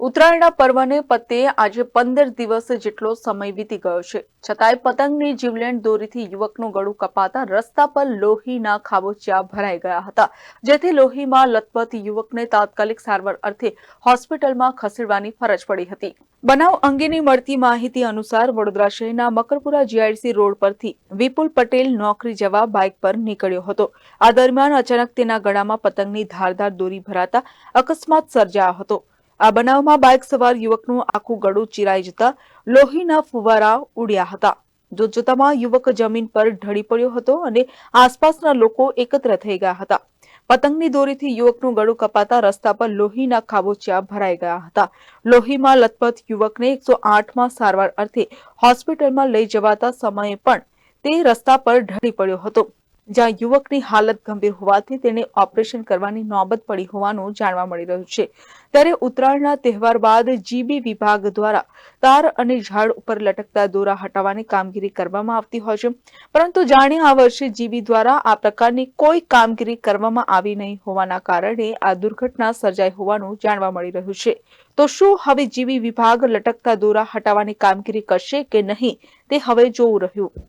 ઉત્તરાયણના પર્વને પતે આજે પંદર દિવસ જેટલો સમય વીતી ગયો છે. છતાંય પતંગની જીવલેણ દોરીથી યુવકનું ગળું કપાતા રસ્તા પર લોહીના ખાબોચિયા ભરાઈ ગયા હતા. જેથી લોહીમાં લથપથ યુવકને તાત્કાલિક સારવાર અર્થે હોસ્પિટલમાં ખસેડવાની ફરજ પડી હતી. બનાવ અંગેની મળતી માહિતી અનુસાર વડોદરા શહેરના મકરપુરા જીઆઈડીસી રોડ પરથી વિપુલ પટેલ નોકરી જવા બાઇક પર નીકળ્યો હતો. આ દરમિયાન અચાનક તેના ગળામાં પતંગની ધારદાર દોરી ભરાતા અકસ્માત સર્જાયો હતો. આ બનાવમાં બાઇક સવાર યુવકનું આખું ગળું ચીરાઈ જતા લોહીના ફુવારા ઉડ્યા હતા. જોતજોતામાં યુવક જમીન પર ઢળી પડ્યો હતો અને આસપાસના લોકો એકત્ર થઈ ગયા હતા. પતંગની દોરીથી યુવકનું ગળું કપાતા રસ્તા પર લોહીના ખાબોચિયા ભરાઈ ગયા હતા. લોહીમાં લથપથ યુવકને એકસો આઠમાં સારવાર અર્થે હોસ્પિટલમાં લઈ જવાતા સમયે પણ તે રસ્તા પર ઢળી પડ્યો હતો. જ્યાં યુવકની હાલત ગંભીર હોવાથી તેને ઓપરેશન કરવાની નોબત પડી હોવાનું જાણવા મળી રહ્યું છે. ત્યારે ઉત્તરાયણના તહેવાર બાદ જીબી વિભાગ દ્વારા તાર અને ઝાડ ઉપર લટકતા દોરા હટાવવાની કામગીરી કરવામાં આવતી હોય છે. પરંતુ જાણે આ વર્ષે જીબી દ્વારા આ પ્રકારની કોઈ કામગીરી કરવામાં આવી નહીં હોવાના કારણે આ દુર્ઘટના સર્જાઈ હોવાનું જાણવા મળી રહ્યું છે. તો શું હવે જીબી વિભાગ લટકતા દોરા હટાવવાની કામગીરી કરશે કે નહીં તે હવે જોવું રહ્યું.